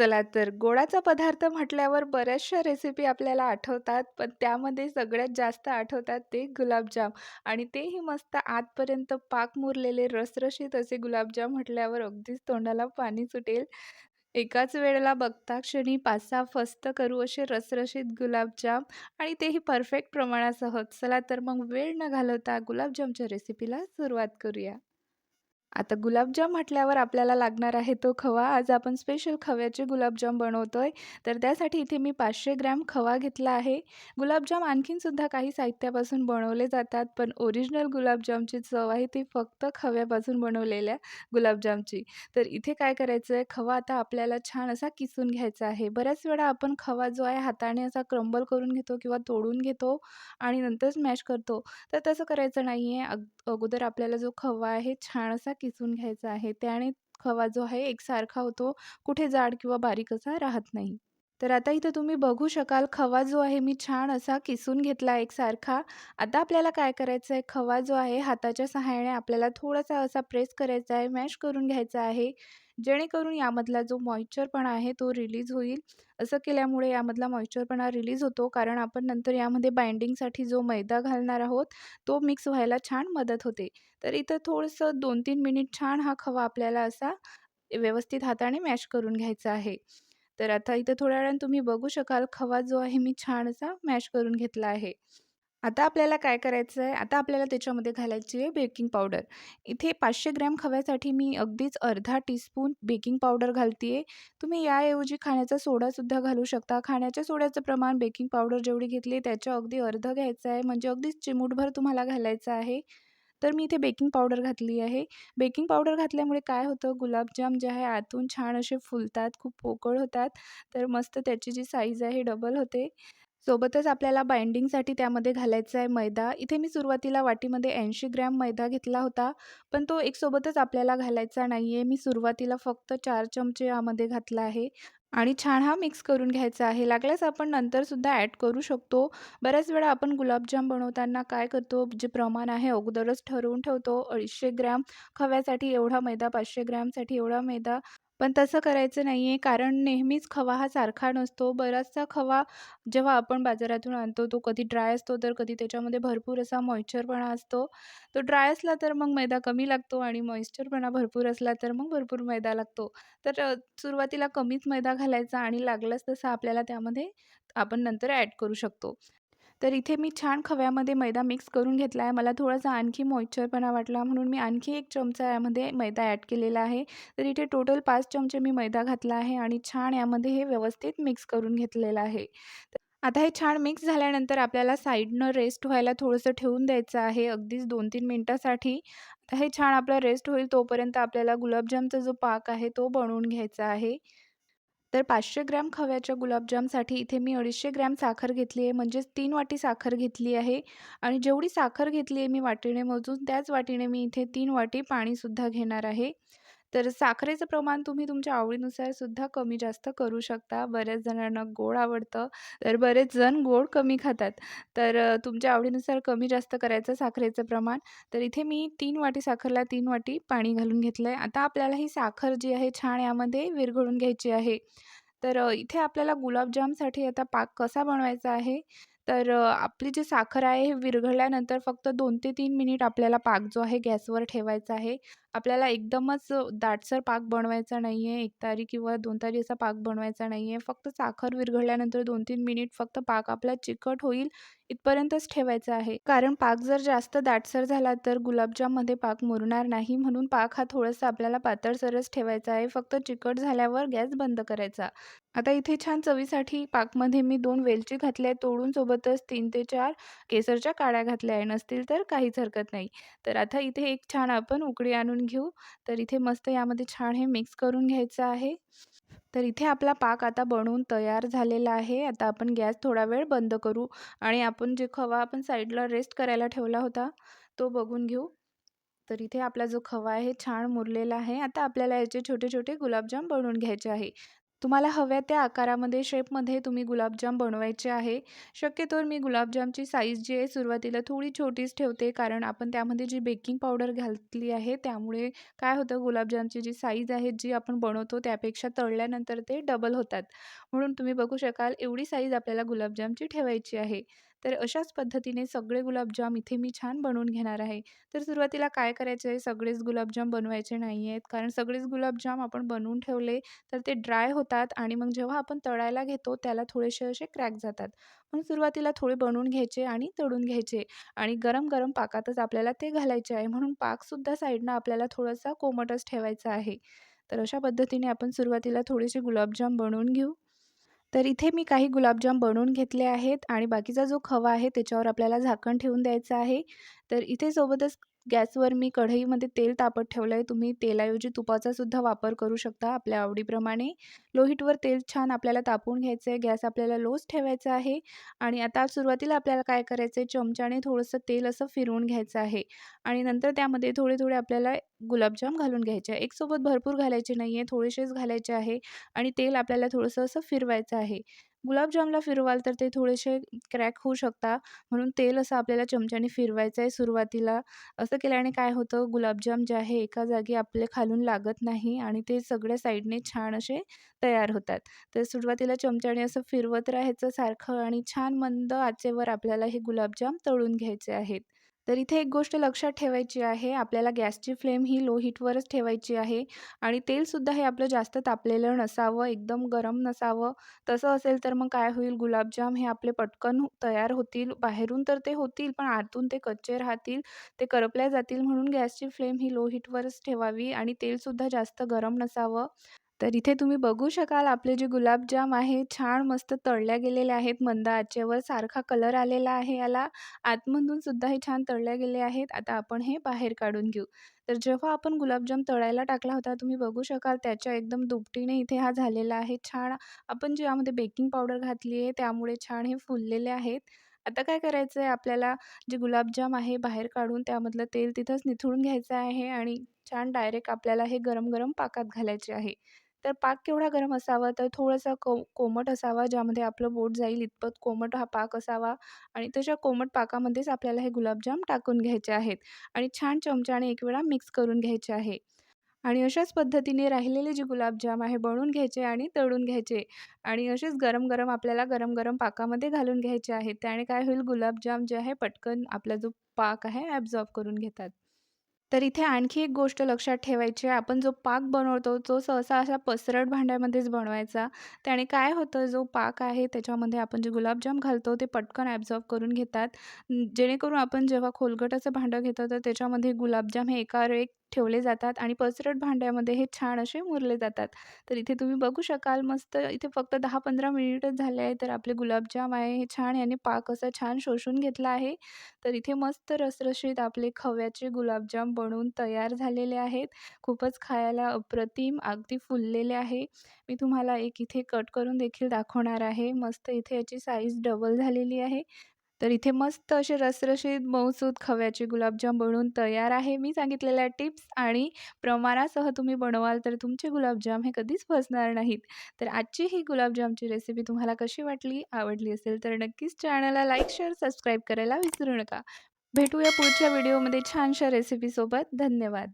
चला तर गोडाचा पदार्थ म्हटल्यावर बऱ्याचशा रेसिपी आपल्याला आठवतात, पण त्यामध्ये सगळ्यात जास्त आठवतात ते गुलाबजाम आणि तेही मस्त आतपर्यंत पाक मुरलेले रसरशीत असे गुलाबजाम म्हटल्यावर अगदीच तोंडाला पाणी सुटेल. एकाच वेळेला बघता क्षणी 5-6 फस्त करू असे रसरशीत गुलाबजाम आणि तेही परफेक्ट प्रमाणासह. चला तर मग वेळ न घालवता गुलाबजामच्या रेसिपीला सुरुवात करूया. आता गुलाबजाम म्हटल्यावर आपल्याला लागणार आहे तो खवा. आज आपण स्पेशल खव्याचे गुलाबजाम बनवतोय. तर त्यासाठी इथे मी पाचशे ग्रॅम खवा घेतला आहे. गुलाबजाम आणखीनसुद्धा काही साहित्यापासून बनवले जातात, पण ओरिजिनल गुलाबजामची चव आहे ती फक्त खव्यापासून बनवलेल्या गुलाबजामची. तर इथे काय करायचं आहे, खवा आता आपल्याला छान असा किसून घ्यायचा आहे. बऱ्याच वेळा आपण खवा जो आहे हाताने असा क्रंबल करून घेतो किंवा तोडून घेतो आणि नंतर स्मॅश करतो. तर तसं करायचं नाही आहे. अग अगोदर आपल्याला जो खवा आहे छान असा किसून घ्यायचा आहे. त्याने खवा जो आहे एकसारखा होतो, कुठे जाड किंवा बारीक असा राहत नाही. तर आता इथं तुम्ही बघू शकाल खवा जो आहे मी छान असा किसून घेतला एकसारखा. आता आपल्याला काय करायचं आहे, खवा जो आहे हाताच्या सहाय्याने आपल्याला थोडासा असा प्रेस करायचा आहे, मॅश करून घ्यायचा आहे. जेणेकरून यामधला जो मॉइश्चरपणा आहे तो रिलीज होईल. असं केल्यामुळे यामधला मॉइश्चरपणा रिलीज होतो, कारण आपण नंतर यामध्ये बाइंडिंगसाठी जो मैदा घालणार आहोत, तो मिक्स व्हायला छान मदत होते. तर इथं थोडंसं 2-3 मिनिट छान हा खवा आपल्याला असा व्यवस्थित हाताने मॅश करून घ्यायचा आहे. तर आता इथं थोड्या वेळानं तुम्ही बघू शकाल खवा जो आहे मी छान असा मॅश करून घेतला आहे. आता आपल्याला काय करायचं आहे, आता आपल्याला त्याच्यामध्ये घालायची आहे बेकिंग पावडर. इथे 500 ग्रॅम खव्यासाठी मी अगदीच अर्धा टीस्पून बेकिंग पावडर घालते आहे. तुम्ही याऐवजी खाण्याचा सोडासुद्धा घालू शकता. खाण्याच्या सोड्याचं प्रमाण बेकिंग पावडर जेवढी घेतली आहे त्याच्या अगदी अर्धं घ्यायचं आहे, म्हणजे अगदीच चिमूटभर तुम्हाला घालायचं आहे. तर मी इथे बेकिंग पावडर घातली आहे. बेकिंग पावडर घातल्यामुळे काय होतं, गुलाबजाम जे आहे आतून छान असे फुलतात, खूप पोकळ होतात. तर मस्त त्याची जी साईज आहे डबल होते. सोबतच आपल्याला बाइंडिंगसाठी त्यामध्ये घालायचा आहे मैदा. इथे मी सुरुवातीला वाटीमध्ये 80 ग्रॅम मैदा घेतला होता, पण तो एकसोबतच आपल्याला घालायचा नाही आहे. मी सुरुवातीला फक्त चार चमचे यामध्ये घातला आहे आणि छान हा मिक्स करून घ्यायचा आहे. लागल्यास आपण नंतरसुद्धा ॲड करू शकतो. बऱ्याच वेळा आपण गुलाबजाम बनवताना काय करतो, जे प्रमाण आहे अगोदरच ठरवून ठेवतो. 250 ग्रॅम खव्यासाठी एवढा मैदा, पाचशे ग्रॅमसाठी एवढा मैदा. पण तसं करायचं नाही आहे, कारण नेहमीच खवा हा सारखा नसतो. बराचसा खवा जेव्हा आपण बाजारातून आणतो, तो कधी ड्राय असतो, तर कधी त्याच्यामध्ये भरपूर असा मॉइश्चरपणा असतो. तो ड्राय असला तर मग मैदा कमी लागतो आणि मॉइश्चरपणा भरपूर असला तर मग भरपूर मैदा लागतो. तर सुरुवातीला कमीच मैदा घालायचा आणि लागलाच तसा आपल्याला त्यामध्ये आपण नंतर ॲड करू शकतो. तर इथे मी छान खव्यामध्ये मैदा मिक्स करून घेतला आहे. मला थोडासा आणखी मॉइश्चरपणा वाटला म्हणून मी आणखी एक चमचा यामध्ये मैदा ॲड केलेला आहे. तर इथे टोटल पाच चमचे मी मैदा घातला आहे आणि छान यामध्ये हे व्यवस्थित मिक्स करून घेतलेलं आहे. आता हे छान मिक्स झाल्यानंतर आपल्याला साईडनं रेस्ट व्हायला थोडंसं ठेवून द्यायचं आहे, अगदीच दोन तीन मिनटासाठी आता हे छान आपला रेस्ट होईल तोपर्यंत आपल्याला गुलाबजामचा जो पाक आहे तो बनवून घ्यायचा आहे. तर पाचशे ग्रॅम खव्याच्या गुलाबजामसाठी इथे मी 250 ग्रॅम साखर घेतली आहे, म्हणजेच तीन वाटी साखर घेतली आहे आणि जेवढी साखर घेतली आहे मी वाटीने मोजून, त्याच वाटीने मी इथे तीन वाटी पाणीसुद्धा घेणार आहे. तर साखरेचं प्रमाण तुम्ही तुमच्या आवडीनुसार सुद्धा कमी जास्त करू शकता. बऱ्याच जणांना गोड आवडतं, तर बरेच जण गोड कमी खातात. तर अ, तुमच्या आवडीनुसार कमी जास्त करायचं साखरेचं प्रमाण. तर इथे मी 3 वाटी साखरला 3 वाटी पाणी घालून घेतलं आहे. आता आपल्याला ही साखर जी आहे छान यामध्ये विरघळून घ्यायची आहे. तर अ, इथे आपल्याला गुलाबजामसाठी आता पाक कसा बनवायचा आहे, तर अ, आपली जी साखर आहे हे विरघळल्यानंतर फक्त 2 ते 3 मिनिट आपल्याला पाक जो आहे गॅसवर ठेवायचा आहे. आपल्याला एकदमच अ, दाटसर पाक बनवायचा नाही आहे, एकतारी किंवा दोन तारीचा पाक बनवायचा नाही आहे. फक्त साखर विरघळल्यानंतर 2-3 मिनिट फक्त पाक आपला चिकट होईल इथपर्यंतच ठेवायचा आहे. कारण पाक जर जास्त दाटसर झाला तर गुलाबजाममध्ये पाक मुरणार नाही, म्हणून पाक हा थोडासा आपल्याला पातळसरच ठेवायचा आहे. फक्त चिकट झाल्यावर गॅस बंद करायचा. आता इथे छान चवीसाठी पाकमध्ये मी 2 वेलची घातल्या आहेत तोडून, सोबतच तीन ते चार केसरच्या काड्या घातल्या आहे. नसतील तर काहीच हरकत नाही. तर आता इथे एक छान आपण उकळी आणून घेऊ. तर इथे मस्त यामध्ये छान हे मिक्स करून घ्यायचं आहे. तर इथे आपला पाक आता बनवून तयार झालेला आहे. आता आपण गॅस थोडा वेळ बंद करू आणि आपण जे खवा आपण साईडला रेस्ट करायला ठेवला होता, तो बघून घेऊ. तर इथे आपला जो खवा आहे छान मुरलेला आहे. आता आपल्याला याचे छोटे-छोटे गुलाबजाम बनवून घ्यायचे आहे. तुम्हाला हव्या त्या आकारामध्ये, शेपमध्ये तुम्ही गुलाबजाम बनवायचे आहे. शक्यतोवर मी गुलाबजामची साईज जी आहे सुरुवातीला थोडी छोटीच ठेवते, कारण आपण त्यामध्ये जी बेकिंग पावडर घातली आहे, त्यामुळे काय होतं गुलाबजामची जी साईज आहे, जी आपण बनवतो त्यापेक्षा तळल्यानंतर ते डबल होतात. म्हणून तुम्ही बघू शकाल एवढी साईज आपल्याला गुलाबजामची ठेवायची आहे. तर अशाच पद्धतीने सगळे गुलाबजाम इथे मी छान बनवून घेणार आहे. तर सुरुवातीला काय करायचं आहे, सगळेच गुलाबजाम बनवायचे नाही आहेत, कारण सगळेच गुलाबजाम आपण बनवून ठेवले तर ते ड्राय होतात आणि मग जेव्हा आपण तळायला घेतो त्याला थोडेसे असे क्रॅक जातात. म्हणून सुरुवातीला थोडे बनवून घ्यायचे आणि तळून घ्यायचे आणि गरम-गरम पाकातच आपल्याला ते घालायचे आहे. म्हणून पाकसुद्धा साईडनं आपल्याला थोडासा कोमटच ठेवायचा आहे. तर अशा पद्धतीने आपण सुरुवातीला थोडेसे गुलाबजाम बनवून घेऊ. तर इथे मी काही गुलाबजाम बनवून घेतले आहेत आणि बाकीचा जो खवा आहे त्याच्यावर आपल्याला झाकण ठेवून द्यायचं आहे. तर इथे सोबतच गॅसवर मी कढईमध्ये तेल तापत ठेवलं आहे. तुम्ही तेलाऐवजी तुपाचा सुद्धा वापर करू शकता आपल्या आवडीप्रमाणे. लो हीटवर तेल छान आपल्याला तापवून घ्यायचं आहे. गॅस आपल्याला लोच ठेवायचा आहे आणि आता सुरुवातीला आपल्याला काय करायचं आहे, चमच्याने थोडंसं तेल असं फिरवून घ्यायचं आहे आणि नंतर त्यामध्ये थोडे-थोडे आपल्याला गुलाबजाम घालून घ्यायचे आहे. एकसोबत भरपूर घालायचे नाही आहे, थोडेसेच घालायचे आहे आणि तेल आपल्याला थोडंसं असं फिरवायचं आहे. गुलाबजामला फिरवाल तर ते थोडेसे क्रॅक होऊ शकतात, म्हणून तेल असं आपल्याला चमच्याने फिरवायचं आहे सुरुवातीला. असं केल्याने काय होतं, गुलाबजाम जे आहे एका जागी आपले खालून लागत नाही आणि ते सगळ्या साईडने छान असे तयार होतात. तर सुरुवातीला चमच्याने असं फिरवत राहायचं सारखं आणि छान मंद आचेवर आपल्याला हे गुलाबजाम तळून घ्यायचे आहेत. तर इथे एक गोष्ट लक्षात ठेवायची आहे, आपल्याला गॅसची फ्लेम ही लो हीटवरच ठेवायची आहे आणि तेलसुद्धा हे आपलं जास्त तापलेलं नसावं, एकदम गरम नसावं. तसं असेल तर मग काय होईल, गुलाबजाम हे आपले पटकन तयार होतील. बाहेरून तर ते होतील, पण आतून ते कच्चे राहतील, ते करपल्या जातील. म्हणून गॅसची फ्लेम ही लो हीटवरच ठेवावी आणि तेलसुद्धा जास्त गरम नसावं. तर इथे तुम्ही बघू शकाल आपले जे गुलाबजाम आहे छान मस्त तळल्या गेलेले आहेत मंद आचेवर. सारखा कलर आलेला आहे याला. आतमधून सुद्धा हे छान तळल्या गेले आहेत. आता आपण हे बाहेर काढून घेऊ. तर जेव्हा आपण गुलाबजाम तळायला टाकला होता, तुम्ही बघू शकाल त्याच्या एकदम दुपटीने इथे हा झालेला आहे. छान आपण जे यामध्ये बेकिंग पावडर घातली आहे, त्यामुळे छान हे फुललेले आहेत. आता काय करायचं आहे, आपल्याला जे गुलाबजाम आहे बाहेर काढून त्यामधलं तेल तिथंच निथळून घ्यायचं आहे आणि छान डायरेक्ट आपल्याला हे गरम-गरम पाकात घालायचे आहे. तर पाक केवढा गरम असावा, तर थोडासा को कोमट असावा, ज्यामध्ये आपलं बोट जाईल इतपत कोमट हा पाक असावा आणि तशा कोमट पाकामध्येच आपल्याला हे गुलाबजाम टाकून घ्यायचे आहेत आणि छान चमच्याने एक वेळा मिक्स करून घ्यायचे आहे. आणि अशाच पद्धतीने राहिलेले जे गुलाबजाम आहे बनवून घ्यायचे आणि तळून घ्यायचे आणि असेच गरम-गरम आपल्याला गरम-गरम पाकामध्ये घालून घ्यायचे आहेत. त्याने काय होईल, गुलाबजाम जे आहे पटकन आपला जो पाक आहे ॲब्झॉर्ब करून घेतात. तर इथे आणखी एक गोष्ट लक्षात ठेवायची आहे, आपण जो पाक बनवतो तो सहसा अशा पसरट भांड्यामध्येच बनवायचा. त्याने काय होतं, जो पाक आहे त्याच्यामध्ये आपण जे गुलाबजाम घालतो ते पटकन ॲब्झॉर्ब करून घेतात. जेणेकरून आपण जेव्हा खोलगट असं भांडं घेतो, तर त्याच्यामध्ये गुलाबजाम हे एकावर एक ठेवले जातात आणि पसरट भांड्यामध्ये हे छान असे मुरले जातात. तर इथे तुम्ही बघू शकाल मस्त इथे फक्त 10-15 मिनिटच झाले आहे, तर आपले गुलाबजाम आहे हे छान याने पाक असा छान शोषून घेतला आहे. तर इथे मस्त रसरशीत आपले खव्याचे गुलाबजाम बनवून तयार झालेले आहेत. खूपच खायला अप्रतिम, अगदी फुललेले आहे. मी तुम्हाला एक इथे कट करून देखील दाखवणार आहे. मस्त इथे याची साईज डबल झालेली आहे. तर इथे मस्त असे रसरशीत मऊसूत खव्याचे गुलाबजाम बनवून तयार आहे. मी सांगितलेल्या टिप्स आणि प्रमाणासह तुम्ही बनवाल तर तुमचे गुलाबजाम हे कधीच फसणार नाहीत. तर आजची ही गुलाबजामची रेसिपी तुम्हाला कशी वाटली? आवडली असेल तर नक्कीच चॅनलला लाईक, शेअर, सबस्क्राईब करायला विसरू नका. भेटूया पुढच्या व्हिडिओमध्ये छानशा रेसिपीसोबत. धन्यवाद.